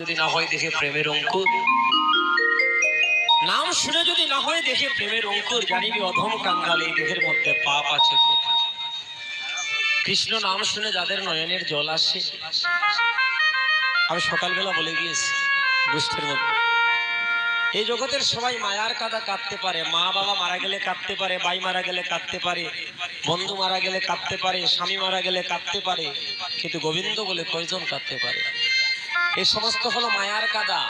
যদি না হয় দেখে প্রেমের অঙ্কুর নাম শুনে যদি না হয় দেখে প্রেমের অঙ্কুর, জানিবি অধম কাঙ্গাল এই দেহের মধ্যে পাপ আছে। কৃষ্ণ নাম শুনে যাদের নয়নের জল আসে, আমি সকালবেলা বলে গিয়েছি, গোষ্ঠীর মধ্যে, এই জগতের সবাই মায়ার কাদা কাঁদতে পারে, মা বাবা মারা গেলে কাঁদতে পারে ভাই মারা গেলে কাঁদতে পারে, বন্ধু মারা গেলে কাঁদতে পারে, স্বামী মারা গেলে কাঁদতে পারে, কিন্তু গোবিন্দ বলে কয়জন কাঁদতে পারে এই সমস্ত হলো মায়ার কাদা।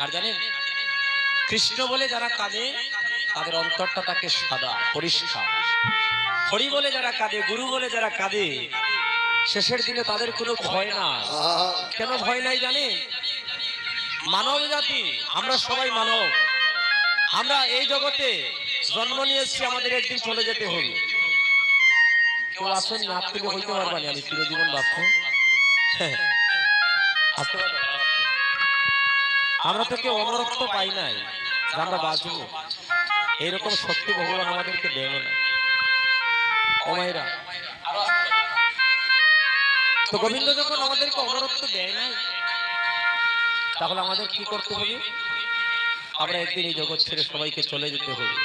আর জানেন কৃষ্ণ বলে যারা কাঁদে, তাদের অন্তরটা তাকে সাদা, পরিষ্কার। হরি বলে যারা কাঁদে, গুরু বলে যারা কাঁদে, শেষের দিনে তাদের কোনো ভয় না কেন ভয় নাই জানেন মানব জাতি, আমরা সবাই মানব। আমরা এই জগতে জন্ম নিয়েছি আমাদের একদিন চলে যেতে হবে। কেউ আসেন না থেকে হইতে পারবানি আমি চিরজীবন বাঁচব। হ্যাঁ? আমরা তো কেউ অমরত্ব পাই নাই। আমরা বাঁচবো। এইরকম শক্তি ভগবান আমাদেরকে দেব না। তো গোবিন্দ যখন আমাদেরকে অমরত্ব দেয় নাই, তাহলে আমাদের কি করতে হবে? আমরা একদিন এই জগৎ ছেড়ে সবাইকে চলে যেতে হবে।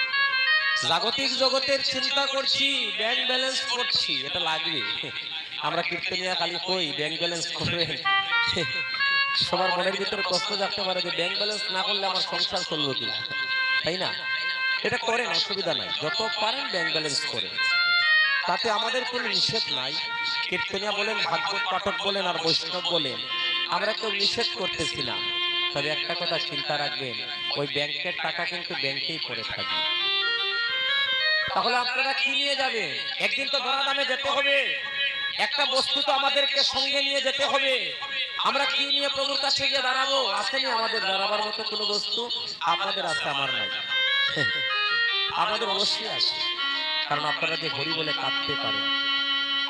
জাগতিক জগতের চিন্তা করছি, ব্যাংক ব্যালেন্স করছি, এটা লাগবে। আমরা কীর্তনিয়া খালি কই? ব্যাংক ব্যালেন্স করবে সবার মনের ভিতরে প্রশ্ন থাকতে পারে যে ব্যাংক ব্যালেন্স না করলে আমার সংসার চলবে কিনা। তাই না? এটা করেন, অসুবিধা নাই। যত পারেন ব্যাংক ব্যালেন্স করে তাতে আমাদের কোনো নিষেধ নাই। কীর্তনিয়া বলেন, ভাগবত পাঠক বলেন আর বৈষ্ণব বলেন, আমরা কেউ নিষেধ করতেছি না। তবে একটা কথা চিন্তা রাখবেন, ওই ব্যাংকের টাকা কিন্তু ব্যাংকেই পড়ে থাকবে তাহলে আপনারা কি নিয়ে যাবেন? একদিন তো ধরা দামে যেতে হবে। একটা বস্তু তো আমাদেরকে সঙ্গে নিয়ে যেতে হবে। আমরা কি নিয়ে প্রভুর কাছে গিয়ে দাঁড়াবো? আসেনি আমাদের দাঁড়াবার মতো কোনো বস্তু? আপনাদের আছে, আমার নাই। আমাদের অবশ্যই আছে। কারণ আপনারা যে হরি বলে কাঁদতে পারেন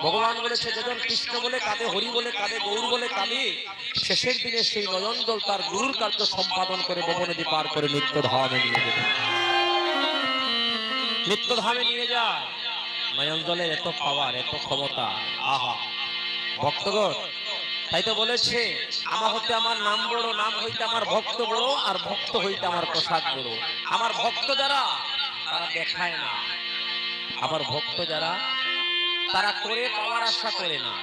ভগবান বলেছে, যেজন কৃষ্ণ বলে কাঁদে, হরি বলে কাঁদে, গৌর বলে কাঁদে, শেষের দিনে সেই নয়নদল তার গুরুর কার্য সম্পাদন করে ভবনদী পার করে নিত্য ধামে নিয়ে যেতে নিত্য ধামে নিয়ে যায়। নয়নদলের এত পাওয়ার এত ক্ষমতা। আহা। ভক্তগণ তাই তো বলেছে আমার হতে আমার নাম বড় নাম হইতে আমার ভক্ত বড় আর ভক্ত হইতে আমার প্রসাদ বড়। আমার ভক্ত যারা তারা দেখায় না। আমার ভক্ত যারা তারা করে পাওয়ার আশা করে না।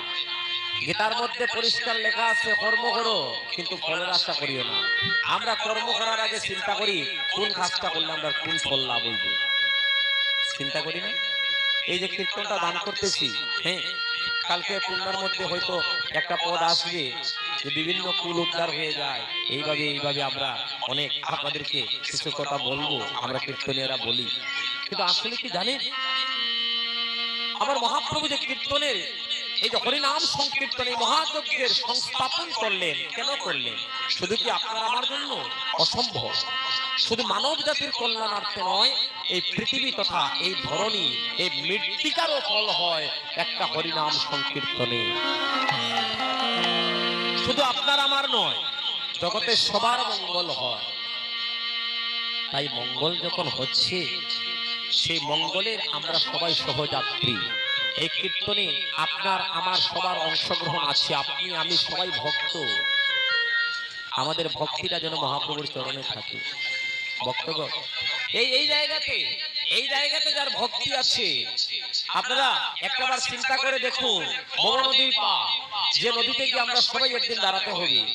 গীতার মধ্যে পরিষ্কার লেখা আছে কর্ম করো কিন্তু ফলের আশা করিও না। আমরা কর্ম করার আগে চিন্তা করি কোন কাজটা করলে আমরা কোন ফল লাভ হইব। চিন্তা করি না? এই যে কীর্তনটা দান করতেছি হ্যাঁ কালকে পূর্ণার মধ্যে হয়তো একটা পদ আসবে যে বিভিন্ন কুল উদ্ধার হয়ে যায়। এইভাবে এইভাবে আমরা অনেক আপনাদেরকে কিছু কথা বলব, আমরা কীর্তনীয়রা বলি। কিন্তু আসলে কি জানেন? আমার মহাপ্রভু যে কীর্তনের এই যে হরিনাম সংকীর্তন এই মহাযজ্ঞের সংস্থাপন করলেন, কেন করলেন? শুধু কি আপনার আমার জন্য? অসম্ভব। শুধু মানব জাতির কল্যাণার্থে নয়, এই পৃথিবী তথা এই ধরনী এই মৃত্তিকারও ফল হয় একটা হরিনাম সংকীর্তনে। শুধু আপনার আমার নয়, জগতে সবার মঙ্গল হয়। তাই মঙ্গল যখন হচ্ছে, সেই মঙ্গলের আমরা সবাই সহযাত্রী। এই কীর্তনে, আপনার, আমার সবার অংশগ্রহণ আছে, আপনি, আমি সবাই ভক্ত। আমাদের ভক্তিটা যেন মহাপ্রভুর চরণে থাকে। ভক্তগণ, এই এই জায়গাতে এই জায়গাতে যার ভক্তি আছে, আপনারা একটাবার চিন্তা করে দেখুন নদীর পা। যে নদীতে গিয়ে আমরা সবাই একদিন দাঁড়াতে হবে,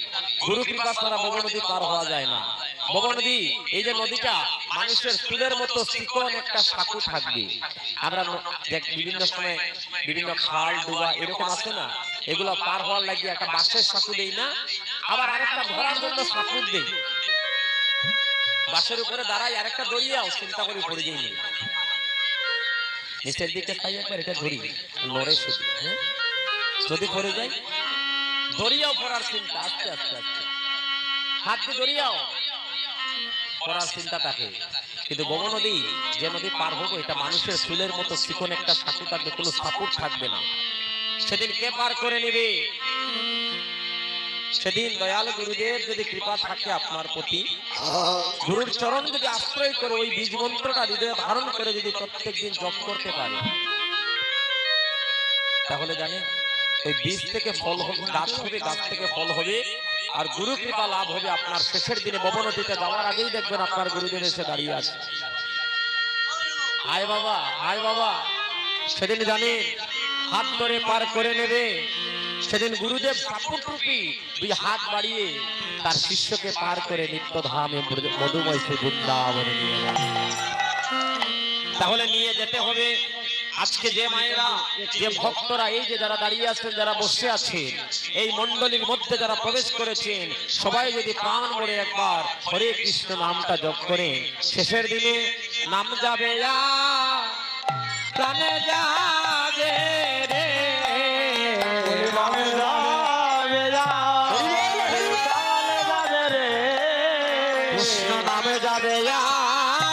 গুরু কৃপা ছাড়া বড় নদী পার হওয়া যায় না। বড় নদী, এই যে নদীটা, মানুষের চুলের মতো চিকন একটা সাঁকু থাকবে। আমরা দেখ, বিভিন্ন সময় বিভিন্ন খাল, ডুবা এরকম আছে না? এগুলো পার হওয়ার লাগিয়ে একটা বাঁশের সাঁকু দেই না? আবার আরেকটা ধরার জন্য সাঁকু দেই। বাসের উপরে দাঁড়াই আরেকটা দড়িয়াও চিন্তা করি পড়ে যাই নিচের দিকে খাই একবার, এটা ধরি। নড়ে শুধু হ্যাঁ? যদি পড়ে যাই, দড়িয়াও পড়ার চিন্তা, আস্তে আস্তে আস্তে। হাত দিয়ে দড়িয়াও পড়ার চিন্তা থাকে। কিন্তু বড় নদী, যে নদী পার হব, এটা মানুষের চুলের মতো চিকন একটা সাঁকু থাকবে, কোনো সাপোর্ট থাকবে না। সেদিন কে পার করে নেবে? সেদিন দয়াল গুরুদেব যদি কৃপা থাকে আপনার প্রতি, গুরুর চরণ যদি আশ্রয় করে, ওই বীজ মন্ত্রটা হৃদয়ে ধারণ করে যদি প্রত্যেক দিন জপ করতে পারে। তাহলে জানেন ওই বীজ থেকে ফল হবে, গাছ হবে, গাছ থেকে ফল হবে, আর গুরু কৃপা লাভ হবে আপনার শেষের দিনে ভবনতিতে যাওয়ার আগেই দেখবেন আপনার গুরুদেব এসে দাঁড়িয়ে আছে। আয় বাবা আয় বাবা। সেদিন জানি হাত ধরে পার করে নেবে। সেদিন গুরুদেব সাপুটরূপী দুই হাত বাড়িয়ে তার শিষ্যকে পার করে নিত্য ধামে মধুময় সে বৃন্দাবনে নিয়ে। তাহলে নিয়ে যেতে হবে। আজকে যে মায়েরা যে ভক্তরা এই যে যারা দাঁড়িয়ে আছেন যারা বসে আছেন এই মণ্ডলীর মধ্যে যারা প্রবেশ করেছেন সবাই যদি প্রাণ ভরে একবার হরে কৃষ্ণ নামটা জপ করে শেষের দিনে নাম যাবে যা প্রাণে যাবে রে। যা। কৃষ্ণ নামে যাবে আর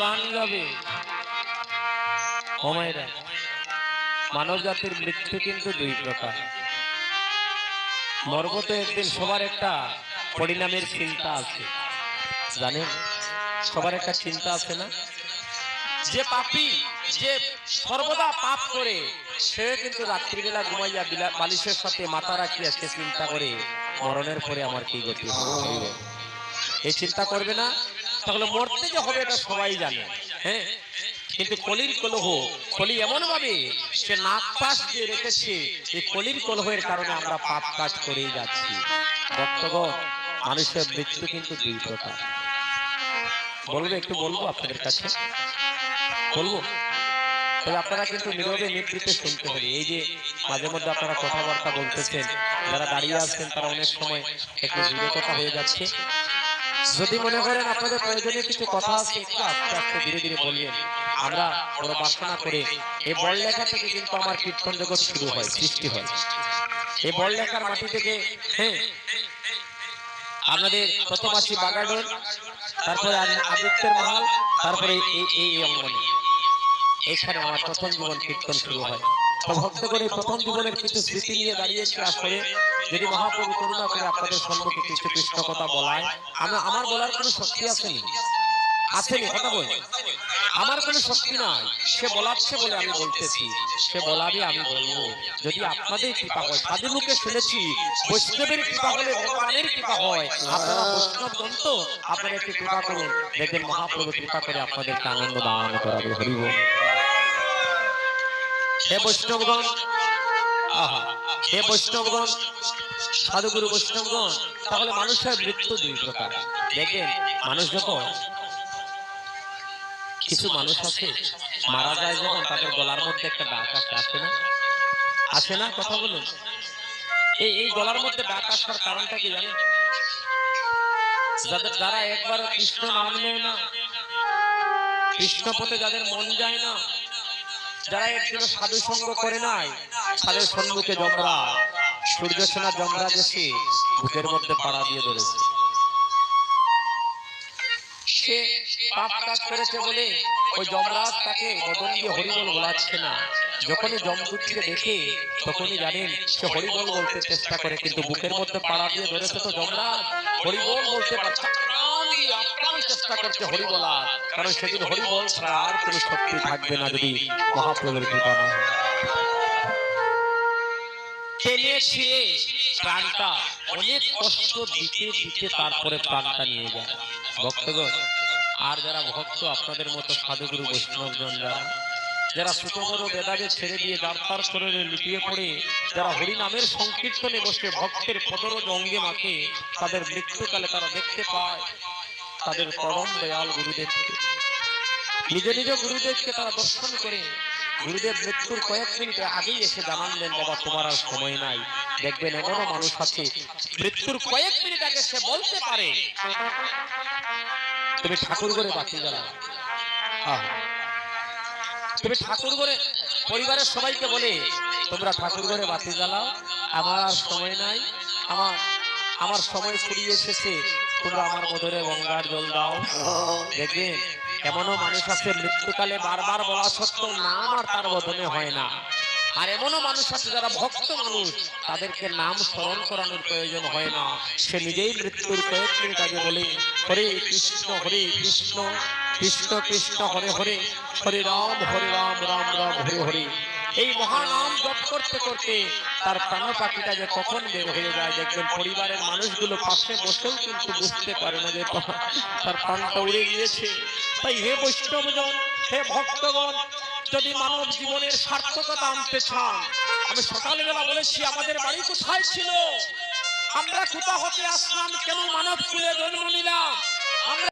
প্রাণ যাবে মানব জাতির মৃত্যু কিন্তু দুই প্রকার। মর্ব তো একদিন সবার একটা পরিণামের চিন্তা আছে। জানেন? সবার একটা চিন্তা আছে না? যে পাপী, যে সর্বদা পাপ করে, সে কিন্তু রাত্রিবেলা ঘুমাইয়া বিলা- বালিশের সাথে মাথা রাখিয়া সে চিন্তা করে, মরণের পরে আমার কি গতি এই চিন্তা করবে না? তাহলে মরতে যে হবে এটা সবাই জানে। হ্যাঁ? কিন্তু কলির কলহ, কলি এমন ভাবে সে নাক পাশ দিয়ে রেখেছে এই কলির কলহের কারণে আমরা পাপ কাজ করেই যাচ্ছি। ভক্তগণ, মানুষের মৃত্যু কিন্তু দুই প্রকার। বলব, একটু বলব আপনাদের কাছে? বলব? তবে আপনারা কিন্তু নীরবে নিবৃত্তে শুনতে হবে। এই যে মাঝে মধ্যে আপনারা কথাবার্তা বলতেছেন, যারা দাঁড়িয়ে আসছেন তারা অনেক সময় একটু দূরে কথা হয়ে যাচ্ছে। যদি মনে করেন আপনাদের প্রয়োজনীয় কিছু কথা আছে, একটু আস্তে আস্তে ধীরে ধীরে বলবেন। আমরা বড় বাসনা করে এই বল লেখা থেকে কিন্তু আমার কীর্তন জগৎ শুরু হয়, সৃষ্টি হয়। এই বল লেখার মাটি থেকে হ্যাঁ আমাদের প্রথম আসি বাগাডোর, তারপরে আদিত্যের মহল, তারপরে এই এই অঙ্গনে। এখানে আমার প্রথম জীবন কীর্তন শুরু হয়। ভক্ত করে প্রথম জীবনের কিছু স্মৃতি নিয়ে দাঁড়িয়েছে আসলে যদি মহাপ্রভু করুণা করে আপনাদের সম্মুখে কিছু কৃষ্ণ কথা বলায় আমি আমার বলার কোনো শক্তি আসেনি। আসেনি, কথা বল। আমার কোনো শক্তি নাই। সে বলাচ্ছে বলে আমি বলতেছি। সে বলাবে, আমি বলব। যদি আপনাদের কৃপা হয় সাধু মুখে শুনেছি, বৈষ্ণবের কৃপা হলে ভগবানের কৃপা হয়। আপনারা বৈষ্ণব গ্রন্থ আপনারা একটু কৃপা করুন। দেখবেন মহাপ্রভু কৃপা করে আপনাদেরকে আনন্দ দান করাবে। হরিব হে বৈষ্ণবগণ, আহা, হে বৈষ্ণবগণ, সাধুগুরু বৈষ্ণবগণ, তাহলে মানুষের মৃত্যু দুই প্রকার। দেখেন মানুষ যখন, কিছু মানুষ আছে, মারা যায় যখন, তাদের গলার মধ্যে একটা ডাক আসে আসে না? আসে না? কথা বলুন। এই এই গলার মধ্যে ডাক আসার কারণটা কি জানেন? যাদের, যারা একবার কৃষ্ণ নাম নেয় না, কৃষ্ণ পথে যাদের মন যায় না যারা একদিনও সাধু সঙ্গ করে নাই, তাদের সম্মুখে জমরা সূর্য সেনা জমরা এসে বুকের মধ্যে পাড়া দিয়ে ধরেছে। চেষ্টা করে, কিন্তু বুকের মধ্যে পাড়া দিয়ে ধরেছে তো যমরাজ। হরিবল বলতে পারছে চেষ্টা করছে হরিবলা, কারণ সেদিন হরিবল ছাড়া আর কোনো শক্তি থাকবে না যদি মহাপ্রভুর কৃপা না তারপরে প্রাণটা নিয়ে যায়। ভক্তগণ, আর যারা ভক্ত, আপনাদের মতো সাধুগুরু যারা যারা ছেড়ে দিয়ে দার্তার শরীরে লুটিয়ে পড়ে, যারা হরিনামের সংকীর্তনে বসে ভক্তের পদরজ অঙ্গে মাখে, তাদের মৃত্যুকালে তারা দেখতে পায় তাদের পরম দয়াল গুরুদেবকে। নিজ নিজ গুরুদেবকে তারা দর্শন করে গুরুদেব মৃত্যুর কয়েক মিনিট আগেই এসে জানালেন বাবা, তোমার আর সময় নাই। দেখবেন এমনও মানুষ আছে, মৃত্যুর কয়েক মিনিট আগে সে বলতে পারে, তুমি ঠাকুর করে বাতি জ্বালাও। তুমি ঠাকুর করে পরিবারের সবাইকে বলে, তোমরা ঠাকুর করে বাতি জ্বালাও, আমার সময় নাই, আমার আমার সময় ফুরিয়ে এসেছে। তোমরা আমার মধুরে গঙ্গার জল দাও। দেখবেন এমনও মানুষ আছে, মৃত্যুকালে বারবার বলা সত্ত্বেও নাম আর তার বদনে হয় না। আর এমনও মানুষ আছে যারা ভক্ত মানুষ, তাদেরকে নাম স্মরণ করানোর প্রয়োজন হয় না। সে নিজেই মৃত্যুর মিনিট আগে বলে, হরে কৃষ্ণ হরে কৃষ্ণ কৃষ্ণ কৃষ্ণ, হরে হরে হরে রাম হরে রাম রাম রাম, হরে হরে। এই মহানাম জপ করতে করতে তার প্রাণ পাখিটা যে কখন বের হয়ে যায় দেখবেন পরিবারের মানুষগুলো পাশে বসেও কিন্তু বুঝতে পারে না যে তার- প্রাণটা উড়ে গিয়েছে। তাই হে বৈষ্ণবজন হে ভক্তগণ, যদি মানব জীবনের সার্থকতা আনতে চান, আমি সকালবেলা বলেছি, আমাদের বাড়ি কোথায় ছিল? আমরা কোথা হতে আসলাম? কেন মানব কুলে জন্ম নিলাম? আমরা